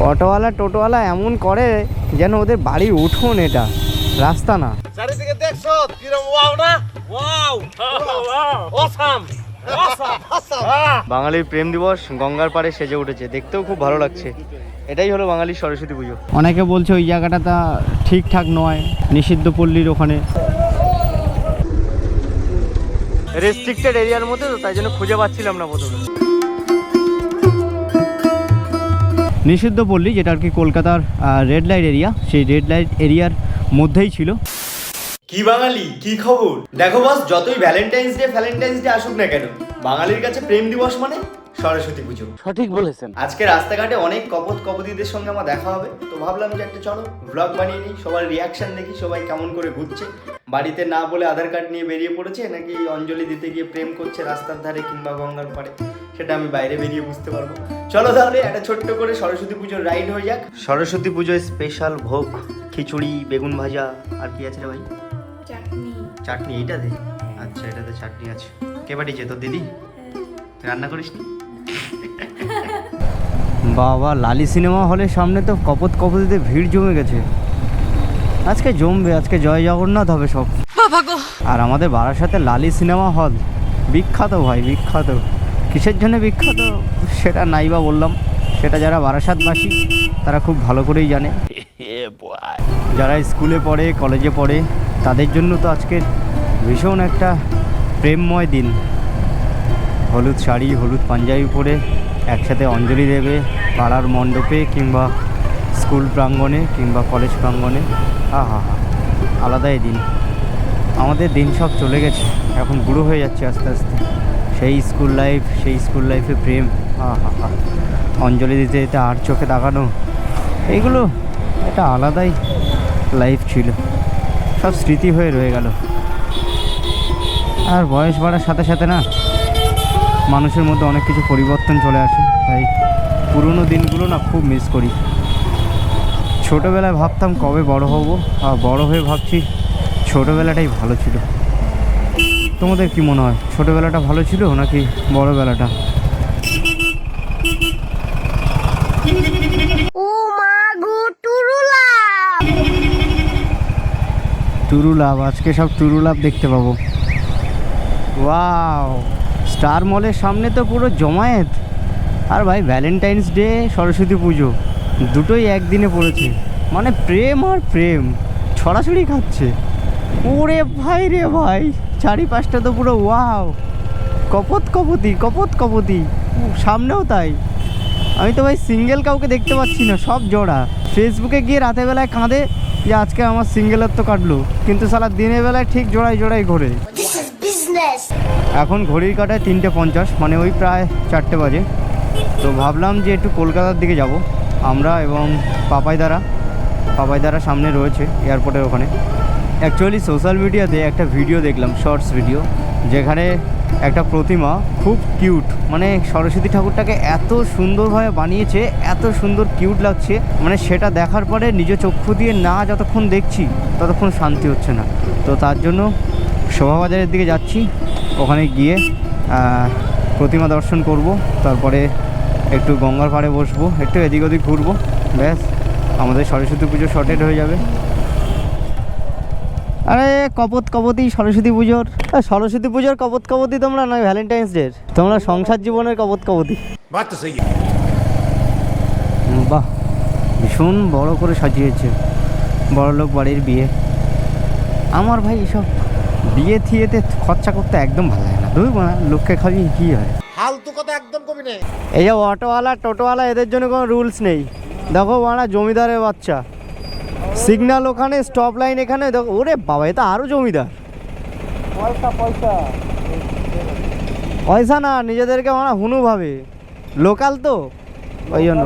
অটোওয়ালা টোটোওয়ালা এমন করে যেন ওদের বাড়ির উঠোন এটা। রাস্তা না। চারিদিকে দেখছ? কিরম ওয়াও না? ওয়াও। অসাম। বাঙালির প্রেম দিবস গঙ্গার পাড়ে সেজে উঠেছে। দেখতেও খুব ভালো লাগছে। এটাই হলো বাঙালির সরস্বতী পুজো। অনেকে বলছে ওই জায়গাটা তা ঠিকঠাক নয় নিষিদ্ধ পল্লীর ওখানে। রেস্ট্রিক্টেড এরিয়ার মধ্যে তো তাই জন্য খুঁজে পাচ্ছিলাম না প্রথমে। নিষিদ্ধ পল্লী যেটা আর কি কলকাতার রেড লাইট এরিয়া সেই রেড লাইট এরিয়ার মধ্যেই ছিল। কি বাঙালি? কি খবর? দেখো বস যতই ভ্যালেন্টাইন্স ডে ভ্যালেন্টাইন্স ডে আসুক না কেন বাঙালির কাছে প্রেম দিবস মানে সরস্বতী পুজো। সঠিক বলেছেন। আজকে রাস্তাঘাটে অনেক কপত কপতিদের সঙ্গে আমার দেখা হবে তো ভাবলাম যে একটা চলো ব্লগ বানিয়ে নিই সবার রিয়াকশন দেখি সবাই কেমন করে ঘুরছে। বাড়িতে না বলে আধার কার্ড নিয়ে বেরিয়ে পড়েছে নাকি অঞ্জলি দিতে গিয়ে প্রেম করছে রাস্তার ধারে কিংবা গঙ্গার পাড়ে। সেটা আমি বাইরে বেরিয়ে বুঝতে পারব। চলো তাহলে একটা ছোট্ট করে সরস্বতী পুজোর রাইড হয়ে যাক। সরস্বতী পুজোয় স্পেশাল ভোগ খিচুড়ি বেগুন ভাজা আর কি আছে রে ভাই? চাটনি। চাটনি এইটা দে আচ্ছা এটাতে চাটনি আছে। কে পাঠিয়েছে? তোর দিদি? রান্না করিস নি বাবা লালি সিনেমা হলের সামনে তো কপত কপতিতে ভিড় জমে গেছে। আজকে জমবে আজকে জয় জগন্নাথ হবে সব। আর আমাদের বারাসাতে লালি সিনেমা হল। বিখ্যাত ভাই বিখ্যাত। কিসের জন্য বিখ্যাত? সেটা নাই বা বললাম। সেটা যারা বারাসাতবাসী, তারা খুব ভালো করেই জানে। যারা স্কুলে পড়ে, কলেজে পড়ে, তাদের জন্য তো আজকে ভীষণ একটা প্রেমময় দিন। হলুদ শাড়ি, হলুদ পাঞ্জাবি পরে একসাথে অঞ্জলি দেবে পাড়ার মণ্ডপে কিংবা স্কুল প্রাঙ্গণে কিংবা কলেজ প্রাঙ্গণে। আহা হা আলাদাই দিন। আমাদের দিন সব চলে গেছে। এখন বুড়ো হয়ে যাচ্ছে আস্তে আস্তে। সেই স্কুল লাইফ সেই স্কুল লাইফে প্রেম। অঞ্জলি দিতে দিতে আর চোখে তাকানো এইগুলো একটা আলাদাই লাইফ ছিল। সব স্মৃতি হয়ে রয়ে গেল। আর বয়স বাড়ার সাথে সাথে না, মানুষের মধ্যে অনেক কিছু পরিবর্তন চলে আসে। তাই পুরনো দিনগুলো না খুব মিস করি। ছোটোবেলায় ভাবতাম কবে বড় হব, আর বড় হয়ে ভাবছি ছোটোবেলাটাই ভালো ছিল। তোমাদের কি মনে হয়? ছোটোবেলাটা ভালো ছিল নাকি বড়োবেলাটা? ও মা গো টুরুলা টুরু লাভ আজকে সব টুরু লাভ দেখতে পাবো। ওয়াও স্টার মলের সামনে তো পুরো জমায়েত। আর ভাই ভ্যালেন্টাইন্স ডে সরস্বতী পুজো দুটোই একদিনে পড়েছে। মানে প্রেম আর প্রেম ছড়াছড়ি খাচ্ছে। ওরে ভাই রে ভাই চারিপাশটা তো পুরো ওয়াও কপত কপতি কপত কপতি। সামনেও তাই। আমি তো ভাই সিঙ্গেল কাউকে দেখতে পাচ্ছি না সব জোড়া। ফেসবুকে গিয়ে রাতের বেলায় কাঁদে যে আজকে আমার সিঙ্গেলের তো কাটলো। কিন্তু সালা দিনের বেলায় ঠিক জোড়ায় জোড়ায় ঘোরে। এখন ঘড়ির কাটায় তিনটে পঞ্চাশ মানে ওই প্রায় চারটে বাজে। তো ভাবলাম যে একটু কলকাতার দিকে যাব। আমরা এবং পাপাইদারা। পাপাইদারা সামনে রয়েছে এয়ারপোর্টের ওখানে। অ্যাকচুয়ালি সোশ্যাল মিডিয়াতে একটা ভিডিও দেখলাম শর্টস ভিডিও যেখানে একটা প্রতিমা খুব কিউট মানে সরস্বতী ঠাকুরটাকে এত সুন্দরভাবে বানিয়েছে, এত সুন্দর কিউট লাগছে মানে সেটা দেখার পরে নিজ চক্ষু দিয়ে না যতক্ষণ দেখছি, ততক্ষণ শান্তি হচ্ছে না। তো তার জন্য শোভাবাজারের দিকে যাচ্ছি, ওখানে গিয়ে প্রতিমা দর্শন করব, তারপরে একটু গঙ্গার পাড়ে বসবো, একটু এদিক ওদিক ঘুরবো, ব্যাস, আমাদের সরস্বতী পুজো শর্টেড হয়ে যাবে। আরে কপত কপতি সরস্বতী পুজোর। সরস্বতী পুজোর কপত কপতি তোমরা নয় ভ্যালেন্টাইন্স ডে তোমরা সংসার জীবনের কপত কপতি। বাহ ভীষণ বড় করে সাজিয়েছে বড়লোক বাড়ির বিয়ে। আমার ভাই এসব বিয়ে থিয়েতে খরচা করতে একদম ভালো লাগে না। না লোককে খাবি কী হয়? কথা একদম নেই। এই যে অটোওয়ালা টোটোওয়ালা এদের জন্য কোনো রুলস নেই। দেখো বানা জমিদারের বাচ্চা। সিগন্যাল ওখানে স্টপ লাইন এখানে দেখো ওরে বাবা এ তো আরও জমিদার। পয়সা পয়সা। পয়সা না নিজেদেরকে মানে হুনু ভাবে। লোকাল তো? ওই জন্য।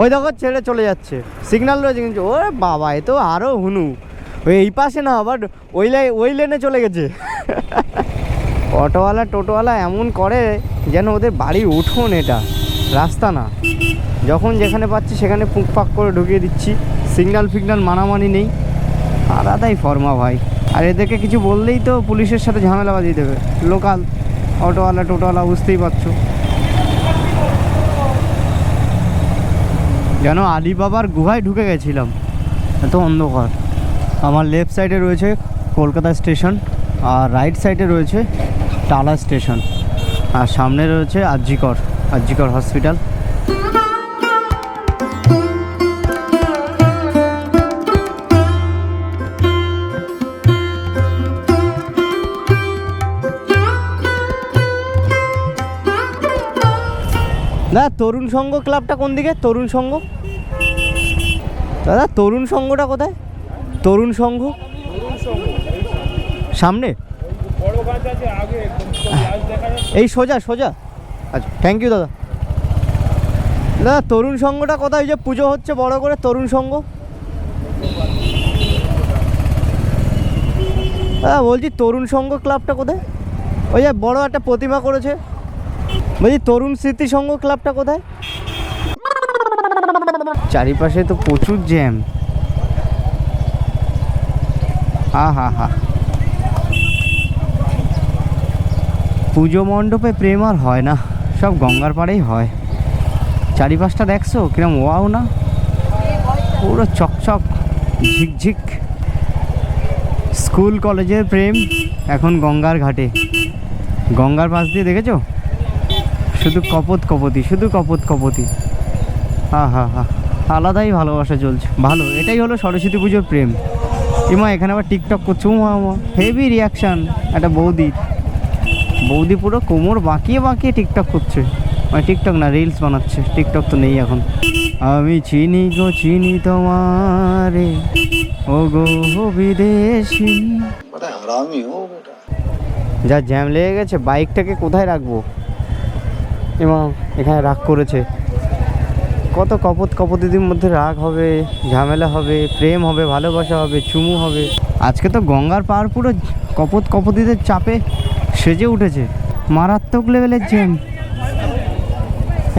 ওই দেখো ছেড়ে চলে যাচ্ছে। সিগনাল রয়েছে কিন্তু ওরে বাবা এ তো আরও হুনু। ওই এই পাশে না বাট ওই লাই ওই লেনে চলে গেছে। অটোওয়ালা টোটোওয়ালা এমন করে যেন ওদের বাড়ির উঠোন এটা রাস্তা না। যখন যেখানে পাচ্ছি সেখানে ফুঁক ফাঁক করে ঢুকিয়ে দিচ্ছি। সিগন্যাল ফিগনাল মানামানি নেই। আলাদাই ফর্মা ভাই আর এদেরকে কিছু বললেই তো পুলিশের সাথে ঝামেলা বাজিয়ে দেবে। লোকাল অটোওয়ালা টোটোওয়ালা বুঝতেই পারছ। যেন আলিবাবার গুহায় ঢুকে গেছিলাম। এত অন্ধকার। আমার লেফট সাইডে রয়েছে কলকাতা স্টেশন আর রাইট সাইডে রয়েছে টালা স্টেশন। আর সামনে রয়েছে আরজিকর আরজিকর হসপিটাল দাদা, তরুণ সংঘ ক্লাবটা কোন দিকে? তরুণ সংঘ দাদা, তরুণ সংঘটা কোথায়? তরুণ সংঘ সামনে? এই সোজা সোজা। আচ্ছা থ্যাংক ইউ দাদা। দাদা, তরুণ সংঘটা কোথায়? যে পুজো হচ্ছে বড় করে, তরুণ সংঘ দাদা, বলছি তরুণ সংঘ ক্লাবটা কোথায়? ওই যে বড় একটা প্রতিমা করেছে। বলছি তরুণ স্মৃতি সংঘ ক্লাবটা কোথায়? চারিপাশে তো প্রচুর জ্যাম হা হা হা। পুজো মণ্ডপে প্রেম আর হয় না, সব গঙ্গার পাড়েই হয়। চারিপাশটা দেখছ? কিরম ওয়াও না? পুরো চকচক, ঝিকঝিক। স্কুল, কলেজের প্রেম, এখন গঙ্গার ঘাটে। গঙ্গার পাশ দিয়ে দেখেছ? শুধু কপত কপতি শুধু কপত কপতি। হা হা হা। আলাদাই ভালোবাসা চলছে। ভালো এটাই হলো সরস্বতী পুজোর প্রেম। ইমা এখানে আবার টিকটক করছে। উমা উমা। হেভি রিয়াকশান একটা বৌদির বৌদি পুরো কোমর বাঁকিয়ে বাঁকিয়ে টিকটক করছে। মানে টিকটক না রিলস বানাচ্ছে। টিকটক তো নেই এখন। আমি চিনি গো চিনি তোমারে। ও গো বিদেশি যা জ্যাম লেগে গেছে বাইকটাকে কোথায় রাখব? এবং এখানে রাগ করেছে। কত কপত কপতিদের মধ্যে রাগ হবে ঝামেলা হবে প্রেম হবে ভালোবাসা হবে চুমু হবে। আজকে তো গঙ্গার পার পুরো কপত কপতিদের চাপে সেজে উঠেছে। মারাত্মক লেভেলের জ্যাম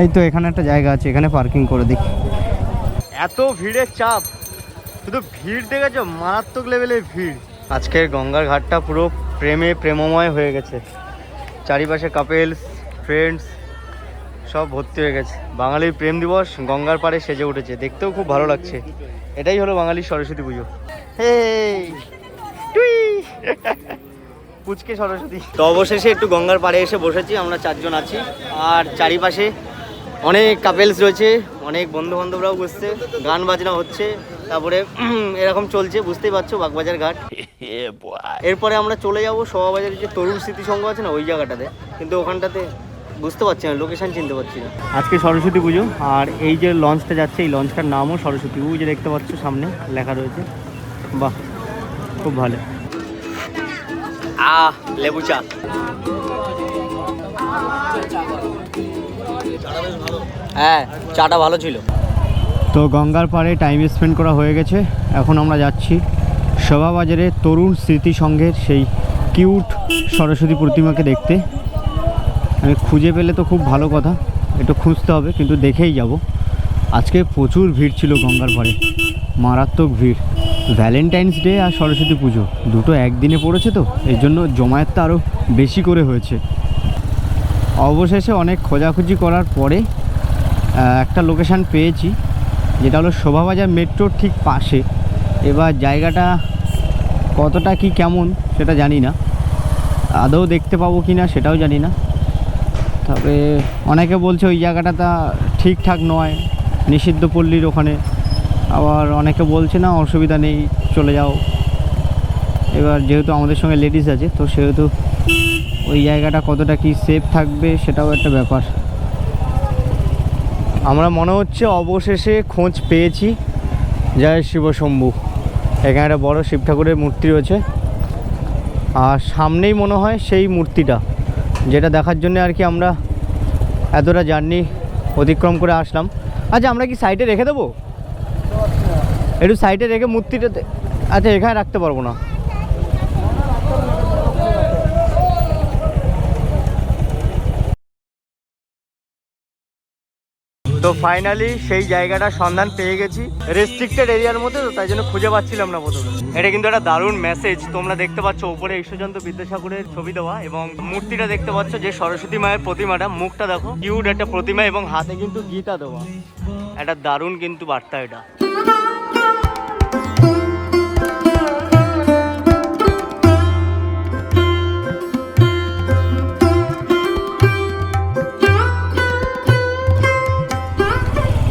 এই তো এখানে একটা জায়গা আছে এখানে পার্কিং করে দিই এত ভিড়ের চাপ। শুধু ভিড় দেখেছ মারাত্মক লেভেলের ভিড়। আজকের গঙ্গার ঘাটটা পুরো প্রেমে প্রেমময় হয়ে গেছে। চারিপাশে কাপেলস ফ্রেন্ডস সব ভর্তি হয়ে গেছে। বাঙালির প্রেম দিবস গঙ্গার পাড়ে সেজে উঠেছে। দেখতেও খুব ভালো লাগছে। এটাই হলো বাঙালির সরস্বতী পুজো। টুই! পুচকে সরস্বতী। তো অবশেষে একটু গঙ্গার পাড়ে এসে বসেছি আমরা চারজন আছি। আর চারিপাশে অনেক কাপেলস রয়েছে অনেক বন্ধু বান্ধবরাও বসছে গান বাজনা হচ্ছে তারপরে এরকম চলছে বুঝতেই পারছ বাগবাজার ঘাট। এরপরে আমরা চলে যাব শোভাবাজারের যে তরুণ স্মৃতি সংঘ আছে না ওই জায়গাটাতে। কিন্তু ওখানটাতে বুঝতে পারছি না লোকেশন চিনতে পারছি না। আজকে সরস্বতী পুজো আর এই যে লঞ্চটা যাচ্ছে এই লঞ্চটার নামও সরস্বতী। ওই যে দেখতে পাচ্ছ সামনে লেখা রয়েছে। বাহ খুব ভালো। আহ লেবু চা। হ্যাঁ চাটা ভালো ছিল। তো গঙ্গার পাড়ে টাইম স্পেন্ড করা হয়ে গেছে। এখন আমরা যাচ্ছি শোভাবাজারে তরুণ স্মৃতি সংঘের সেই কিউট সরস্বতী প্রতিমাকে দেখতে। আমি খুঁজে পেলে তো খুব ভালো কথা, একটু খুঁজতে হবে, কিন্তু দেখেই যাব। আজকে প্রচুর ভিড় ছিল গঙ্গার পাড়ে মারাত্মক ভিড়। ভ্যালেন্টাইন্স ডে আর সরস্বতী পুজো, দুটো একদিনে পড়েছে তো, এর জন্য জমায়েতটা আরও বেশি করে হয়েছে। অবশেষে অনেক খোঁজাখুঁজি করার পরে একটা লোকেশান পেয়েছি, যেটা হলো শোভাবাজার মেট্রোর ঠিক পাশে। এবার জায়গাটা কতটা কি কেমন, সেটা জানি না। আদৌ দেখতে পাবো কি না সেটাও জানি না। তবে অনেকে বলছে ওই জায়গাটা তা ঠিকঠাক নয়, নিষিদ্ধ পল্লীর ওখানে। আবার অনেকে বলছে না, অসুবিধা নেই, চলে যাও। এবার যেহেতু আমাদের সঙ্গে লেডিস আছে, তো সেহেতু ওই জায়গাটা কতটা কি সেফ থাকবে সেটাও একটা ব্যাপার। আমরা মনে হচ্ছে অবশেষে খোঁজ পেয়েছি। জয় শিব শম্ভু। এখানে একটা বড় শিব ঠাকুরের মূর্তি রয়েছে। আর সামনেই মনে হয় সেই মূর্তিটা। যেটা দেখার জন্য আর কি আমরা এতটা জার্নি অতিক্রম করে আসলাম। আচ্ছা আমরা কি সাইডে রেখে দেবো? একটু সাইডে রেখে মূর্তিটাতে আচ্ছা এখানে রাখতে পারব না। তো ফাইনালি সেই জায়গাটা সন্ধান পেয়ে গেছি। রেস্ট্রিক্টেড এরিয়ার মধ্যে তো তাই জন্য খুঁজে পাচ্ছিলাম না প্রথমে। এটা কিন্তু একটা দারুণ মেসেজ তোমরা দেখতে পাচ্ছ উপরে ঈশ্বরচন্দ্র বিদ্যাসাগরের ছবি দেওয়া এবং মূর্তিটা দেখতে পাচ্ছ যে সরস্বতী মায়ের প্রতিমাটা। মুখটা দেখো কিউট একটা প্রতিমা এবং হাতে কিন্তু গীতা দেওয়া। একটা দারুণ কিন্তু বার্তা এটা।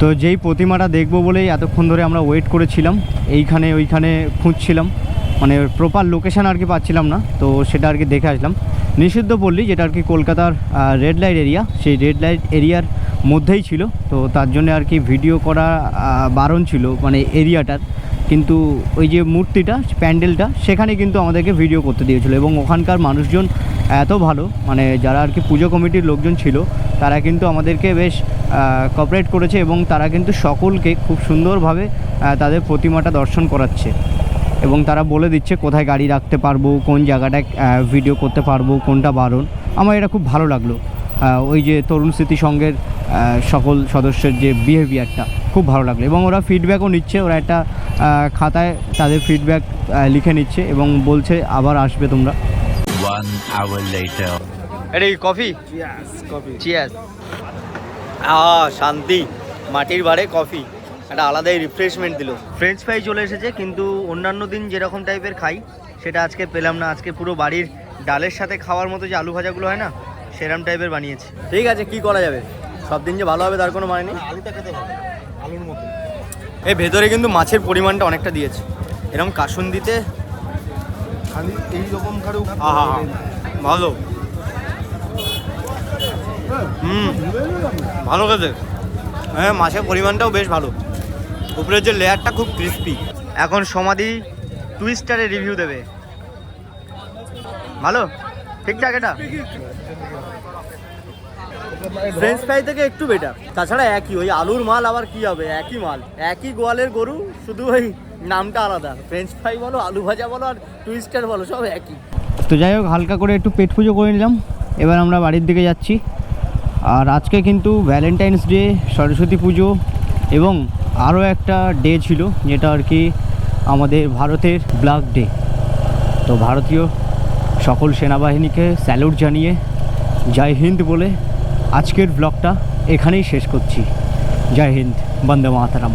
তো যেই প্রতিমাটা দেখব বলেই এতক্ষণ ধরে আমরা ওয়েট করেছিলাম, এইখানে ওইখানে খুঁজছিলাম মানে প্রপার লোকেশান আর কি পাচ্ছিলাম না, তো সেটা আর কি দেখে আসলাম। নিষিদ্ধ পল্লী, যেটা আর কি কলকাতার রেড লাইট এরিয়া সেই রেড লাইট এরিয়ার মধ্যেই ছিল, তো তার জন্য আর কি ভিডিও করা বারণ ছিল মানে এরিয়াটার কিন্তু ওই যে মূর্তিটা, প্যান্ডেলটা, সেখানে কিন্তু আমাদেরকে ভিডিও করতে দিয়েছিল এবং ওখানকার মানুষজন এত ভালো মানে যারা আর কি পুজো কমিটির লোকজন ছিল, তারা কিন্তু আমাদেরকে বেশ কপারেট করেছে এবং তারা কিন্তু সকলকে খুব সুন্দরভাবে তাদের প্রতিমাটা দর্শন করাচ্ছে। এবং তারা বলে দিচ্ছে কোথায় গাড়ি রাখতে পারব, কোন জায়গাটায় ভিডিও করতে পারব, কোনটা বারণ। আমার এটা খুব ভালো লাগল। ওই যে তরুণ স্মৃতি সংঘের সকল সদস্যের যে বিহেভিয়ারটা খুব ভালো লাগল। এবং ওরা ফিডব্যাকও নিচ্ছে ওরা একটা খাতায় তাদের ফিডব্যাক লিখে নিচ্ছে এবং বলছে আবার আসবে তোমরা। কফি আ শান্তি। মাটির বারে কফি একটা আলাদাই রিফ্রেশমেন্ট দিল। ফ্রেঞ্চ ফ্রাই চলে এসেছে কিন্তু অন্যান্য দিন যেরকম টাইপের খাই সেটা আজকে পেলাম না। আজকে পুরো বাড়ির ডালের সাথে খাওয়ার মতো যে আলু ভাজাগুলো হয় না সেরম টাইপের বানিয়েছে। ঠিক আছে কি করা যাবে? সব দিন যে ভালো হবে তার কোনো মানে নেই। আলুটা খেতে ভালো আলুর মতো। এই ভেতরে কিন্তু মাছের পরিমাণটা অনেকটা দিয়েছে। এরকম কাসুন দিতে খালি এই রকম খাড়ু আহা ভালো। হুম ভালো খেতে। হ্যাঁ মাছের পরিমাণটাও বেশ ভালো। উপরের যে লেয়ারটা খুব ক্রিস্পি এখন সমাধি টুইস্টারে রিভিউ দেবে। ভালো? ঠিকঠাক এটা? ফ্রেঞ্চ ফ্রাই থেকে একটু বেটার তাছাড়া একই, ওই আলুর মাল আবার কি হবে? একই মাল। একই গোয়ালের গরু, শুধু ওই নামটা আলাদা। ফ্রেঞ্চ ফ্রাই বলো, আলু ভাজা বলো, আর টুইস্টার বলো, সব একই। তো যাই হোক, হালকা করে একটু পেট পুজো করে নিলাম। এবার আমরা বাড়ির দিকে যাচ্ছি। আর আজকে কিন্তু ভ্যালেন্টাইন্স ডে সরস্বতী পুজো, এবং আরও একটা ডে ছিল, যেটা আর কি আমাদের ভারতের ব্ল্যাক ডে তো ভারতীয় সকল সেনাবাহিনীকে স্যালুট জানিয়ে জয় হিন্দ বলে আজকের ব্লগটা এখানেই শেষ করছি। জয় হিন্দ বন্দে মাতারাম।